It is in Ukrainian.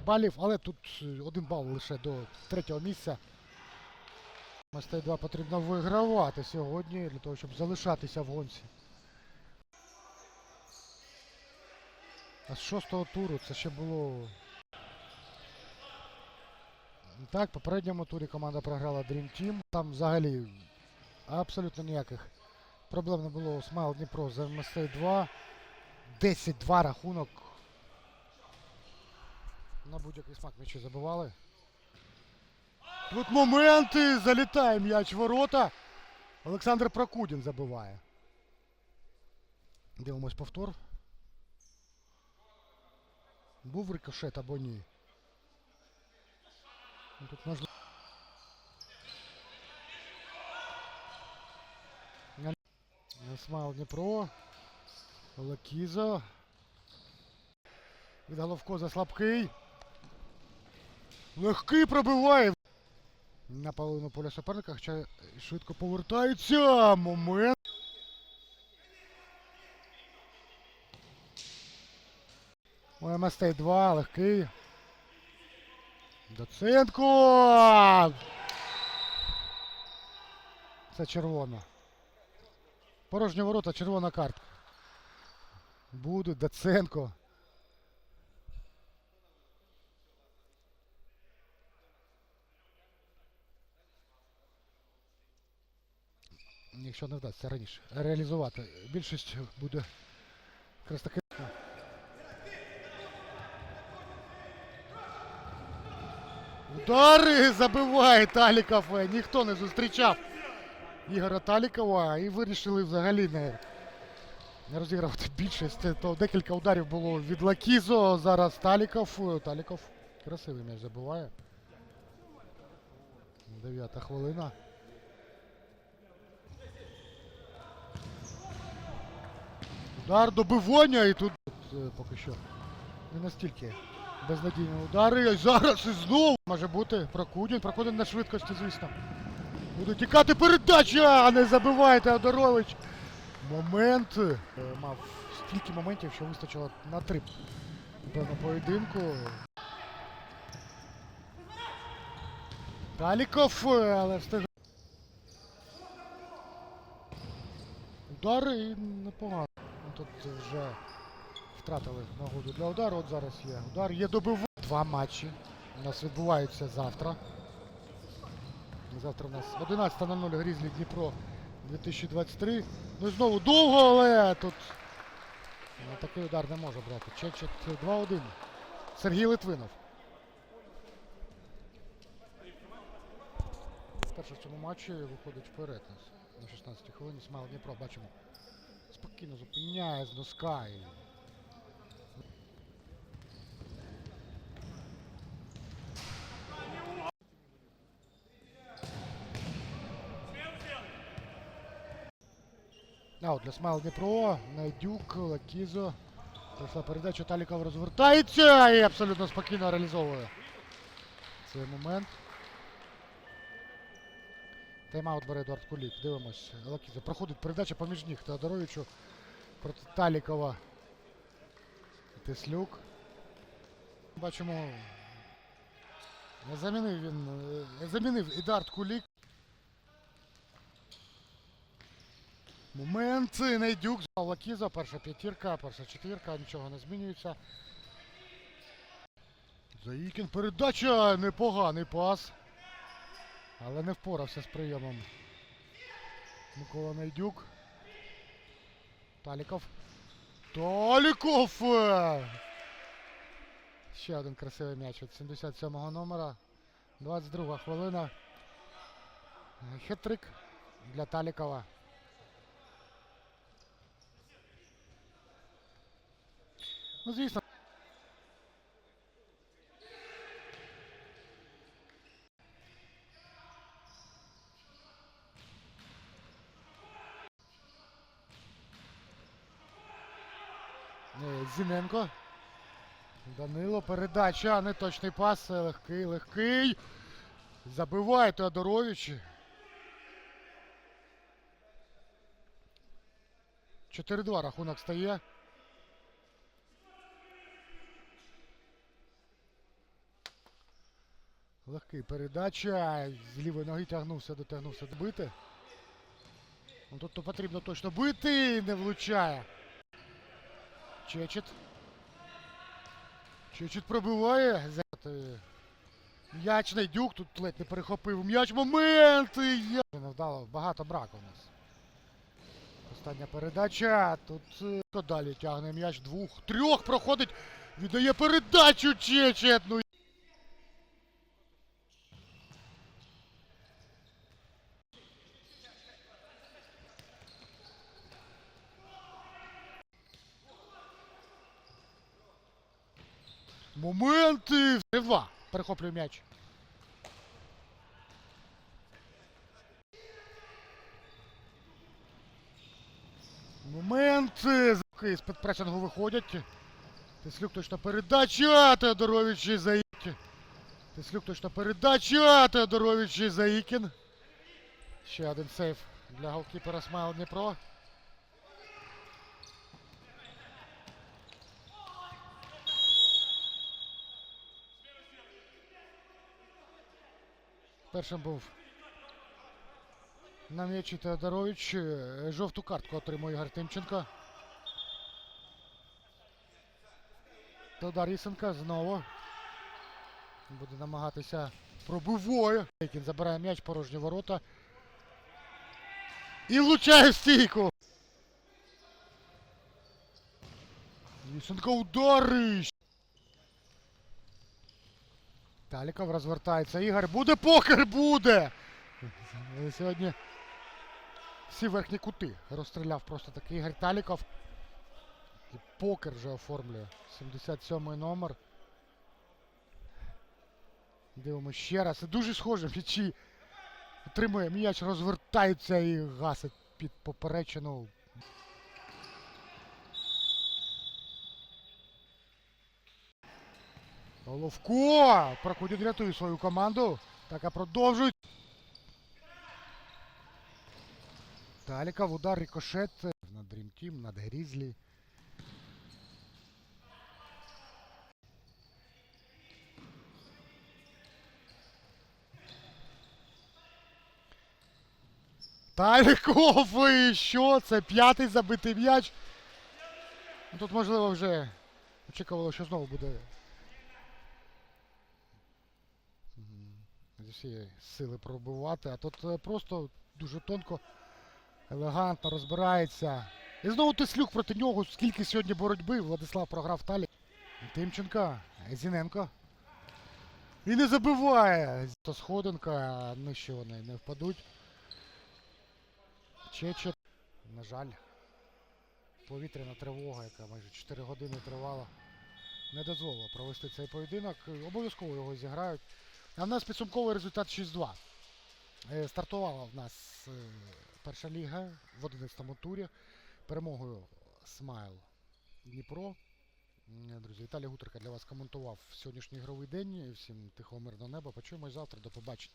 10 балів, але тут е, один бал лише до третього місця. Мастей 2 потрібно вигравати сьогодні для того, щоб залишатися в гонці. А з шостого туру це ще було. Так, в попередньому турі команда програла Dream Team. Там взагалі абсолютно ніяких проблем не було Смайл Дніпро за МСТ 2. 10-2 рахунок. На будь-який смак м'ячі забивали. Тут моменти! Залітає м'яч ворота. Олександр Прокудін забиває. Дивимось повтор. Був рикошет або ні. Ну, Тут можна. Смайл Дніпро. Лакізо. Від Головко слабкий. Легкий пробиває. На половину поля суперника, хоча швидко повертається. Момент. МСТ 2, легкий. Доценко! Це червона. Порожні ворота, червона картка. Буде Доценко. Якщо не вдасться раніше реалізувати. Більшість буде якраз таки. Удари забиває Таліков. Ніхто не зустрічав Ігора Талікова і вирішили взагалі не, не розігрувати більшість. То декілька ударів було від Лакізо. Зараз Таліков. Таліков красивий м'яч забиває. Дев'ята хвилина. Удар добивання і тут е, поки що не настільки безнадійні удари. І зараз і знову може бути Прокудін. Прокудін на швидкості, звісно. Буде тікати передача, а не забиває Теодорович. Момент. Е, Мав стільки моментів, що вистачило на три. Напевно, поєдинку. Таліков, е, але встиг. Удари і непогано. Тут вже втратили нагоду для удару. От зараз є удар. Є добив. Два матчі. У нас відбуваються завтра. Завтра у нас 11.00 Грізлі Дніпро 2023. Ну і знову довго, але тут ну, такий удар не може брати. Чечет 2-1. Сергій Литвинов. Перше в цьому матчі виходить вперед на 16-й хвилині. Смайл Дніпро бачимо. Спокійно зупиняє з носка. І... А, от для Смайл Дніпро, Найдюк, Лакізо. Пройшла передача, Таліков розвертається і абсолютно спокійно реалізовує цей момент. Тайм-аут бере Едуард Кулік. Дивимось. Лакізо. Проходить передача поміж ніг Теодоровичу проти Талікова. Теслюк. Бачимо. Замінив він. замінив Едард Кулік. Момент. Найдюк. Лакіза. Перша п'ятірка, перша четвірка. Нічого не змінюється. Заїкін. Передача. Непоганий пас. Але не впорався з прийомом. Микола Найдюк. Таліков. Таліков! Ще один красивий м'яч від 77-го номера. 22 хвилина. Хитрик для Талікова. Ну, звісно. Е, Данило, передача, неточний пас, е, легкий, легкий. Забиває Теодорович. 4-2 рахунок стає. Легкий передача. З лівої ноги тягнувся, дотягнувся добити. Ну тут потрібно точно бити, не влучає. Чечет. Чечет пробиває. М'ячний дюк тут ледь не перехопив. М'яч момент! Я... Невдало, багато браку у нас. Остання передача. Тут е, далі тягне м'яч двох. Трьох проходить. Віддає передачу Чечет. Ну Моменти! 3-2. Перехоплює м'яч. Моменти! З з-під пресингу виходять. Тислюк точно передача! Теодорович і Заїкін. Тислюк точно передача! Теодорович і Заїкін. Ще один сейф для голкіпера Смайл Дніпро. Першим був на м'ячі Теодорович. Е, Жовту картку отримує Ігор Тимченко. Тодор Ісенко знову. Буде намагатися пробиває. Він забирає м'яч, порожні ворота. І влучає в стійку. Ісенко удариш. Таліков розвертається. Ігор буде покер буде. Сьогодні всі верхні кути розстріляв просто такий Ігор Таліков. І покер вже оформлює. 77 номер. Дивимося ще раз. Дуже схоже м'ячі. Отримує м'яч, розвертається і гасить під поперечину. Головко! Прокудін рятує свою команду. Так а продовжують. Таліков, удар рикошет над Team, над Грізлі. Таліков, і що це? П'ятий забитий м'яч. Ну, Тут, можливо, вже очікувало, що знову буде всієї сили пробивати, а тут е, просто дуже тонко, елегантно розбирається. І знову Теслюк проти нього. Скільки сьогодні боротьби Владислав програв Талі. Тимченко, Зіненко. І не забиває. Сходинка, нижче вони не впадуть. Чечет. На жаль. Повітряна тривога, яка майже 4 години тривала, не дозволила провести цей поєдинок. Обов'язково його зіграють. А в нас підсумковий результат 6-2. Е, Стартувала в нас е, перша ліга в 11-му турі. Перемогою Смайл Дніпро. Друзі, Віталій Гутерка для вас коментував сьогоднішній ігровий день. Всім тихого мирного неба. Почуємось завтра. До побачення.